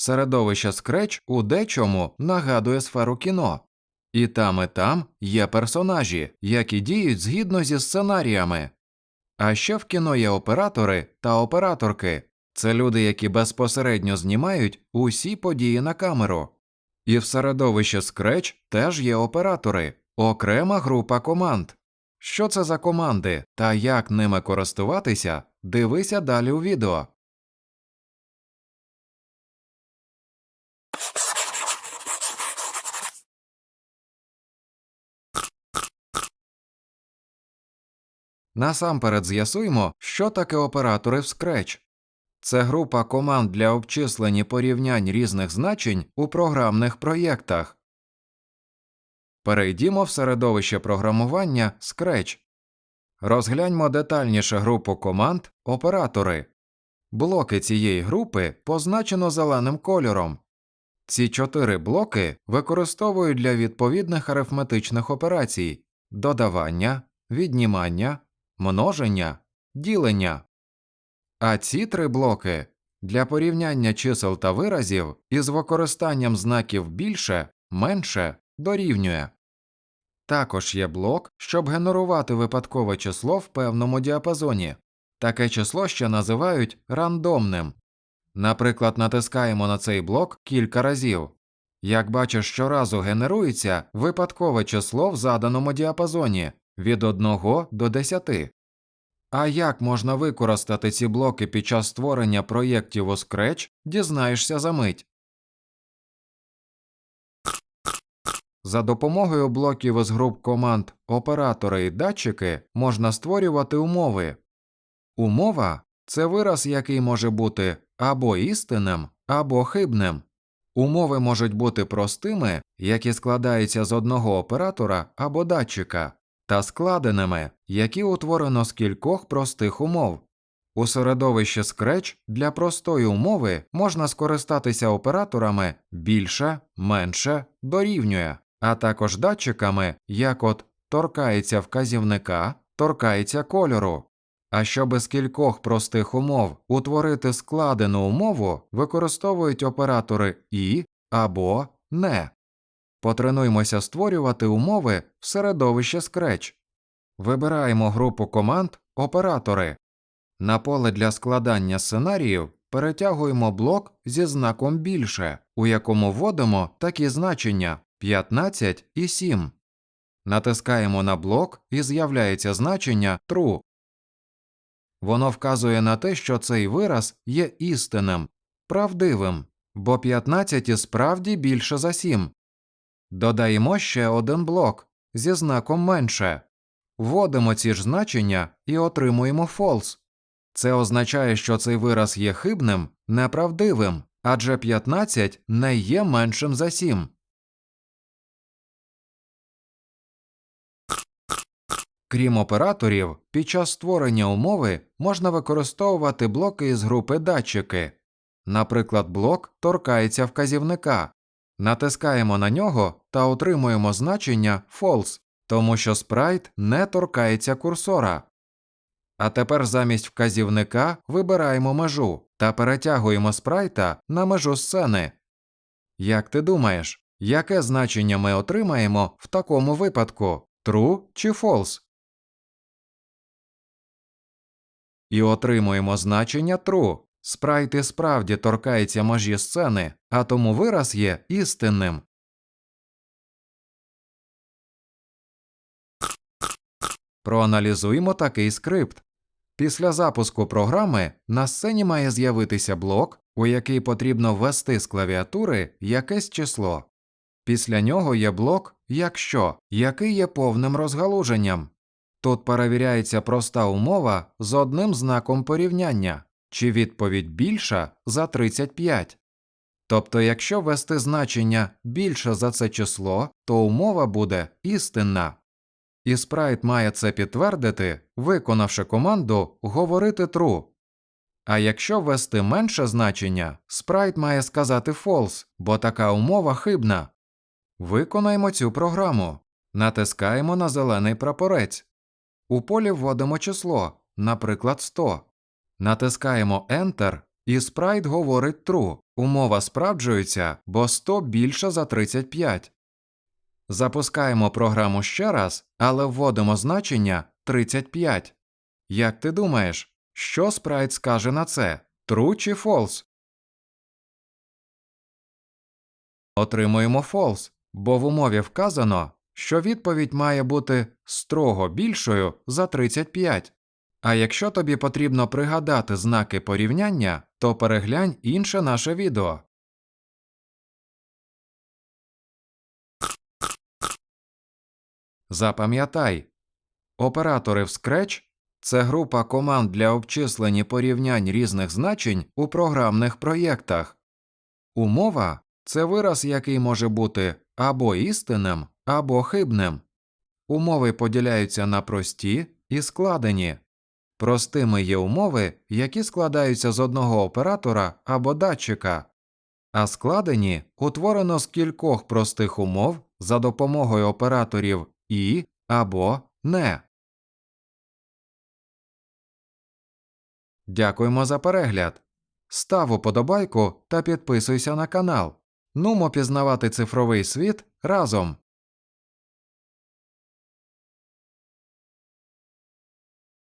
Середовище Scratch у дечому нагадує сферу кіно. І там, і там є персонажі, які діють згідно зі сценаріями. А ще в кіно є оператори та операторки це люди, які безпосередньо знімають усі події на камеру. І в середовищі Scratch теж є оператори, окрема група команд. Що це за команди та як ними користуватися, дивися далі у відео. Насамперед з'ясуємо, що таке оператори в Scratch. Це група команд для обчислень і порівнянь різних значень у програмних проєктах. Перейдімо в середовище програмування Scratch. Розгляньмо детальніше групу команд оператори. Блоки цієї групи позначено зеленим кольором. Ці чотири блоки використовують для відповідних арифметичних операцій додавання, віднімання, множення, ділення. А ці три блоки для порівняння чисел та виразів із використанням знаків більше, менше дорівнює. Також є блок, щоб генерувати випадкове число в певному діапазоні. Таке число ще називають рандомним. Наприклад, натискаємо на цей блок кілька разів. Як бачиш, щоразу генерується випадкове число в заданому діапазоні від 1 до 10. А як можна використати ці блоки під час створення проєктів у Scratch, дізнаєшся за мить. За допомогою блоків із груп команд оператори і датчики можна створювати умови. Умова це вираз, який може бути або істинним, або хибним. Умови можуть бути простими, які складаються з одного оператора або датчика, та складеними, які утворено з кількох простих умов. У середовищі Scratch для простої умови можна скористатися операторами більше, менше, дорівнює, а також датчиками, як от торкається вказівника, торкається кольору. А щоб з кількох простих умов утворити складену умову, використовують оператори і або не. Потренуймося створювати умови в середовище Scratch. Вибираємо групу команд Оператори. На поле для складання сценаріїв перетягуємо блок зі знаком більше, у якому вводимо такі значення 15 і 7. Натискаємо на блок і з'являється значення true. Воно вказує на те, що цей вираз є істинним, правдивим, бо 15 і справді більше за 7. Додаємо ще один блок зі знаком менше. Вводимо ці ж значення і отримуємо false. Це означає, що цей вираз є хибним, неправдивим, адже 15 не є меншим за 7. Крім операторів, під час створення умови можна використовувати блоки із групи датчики. Наприклад, блок торкається вказівника. Натискаємо на нього та отримуємо значення false, тому що спрайт не торкається курсора. А тепер замість вказівника вибираємо межу та перетягуємо спрайта на межу сцени. Як ти думаєш, яке значення ми отримаємо в такому випадку true чи false? І отримуємо значення true. Спрайт і справді торкається межі сцени, а тому вираз є істинним. Проаналізуємо такий скрипт. Після запуску програми на сцені має з'явитися блок, у який потрібно ввести з клавіатури якесь число. Після нього є блок якщо, який є повним розгалуженням. Тут перевіряється проста умова з одним знаком порівняння, чи відповідь більша за 35. Тобто, якщо ввести значення більше за це число, то умова буде істинна. І спрайт має це підтвердити, виконавши команду говорити true. А якщо ввести менше значення, спрайт має сказати false, бо така умова хибна. Виконаємо цю програму. Натискаємо на зелений прапорець. У полі вводимо число, наприклад, 100. Натискаємо Enter, і спрайт говорить true, Умова справджується, бо 100 більше за 35. Запускаємо програму ще раз, але вводимо значення 35. Як ти думаєш, що спрайт скаже на це? True чи false? Отримуємо false, бо в умові вказано, що відповідь має бути строго більшою за 35. А якщо тобі потрібно пригадати знаки порівняння, то переглянь інше наше відео. Запам'ятай, оператори в Scratch – це група команд для обчислень і порівнянь різних значень у програмних проєктах. Умова це вираз, який може бути або істинним, або хибним. Умови поділяються на прості і складені. Простими є умови, які складаються з одного оператора або датчика, а складені утворено з кількох простих умов за допомогою операторів і або не. Дякуємо за перегляд. Став уподобайку та підписуйся на канал. Нумо пізнавати цифровий світ разом.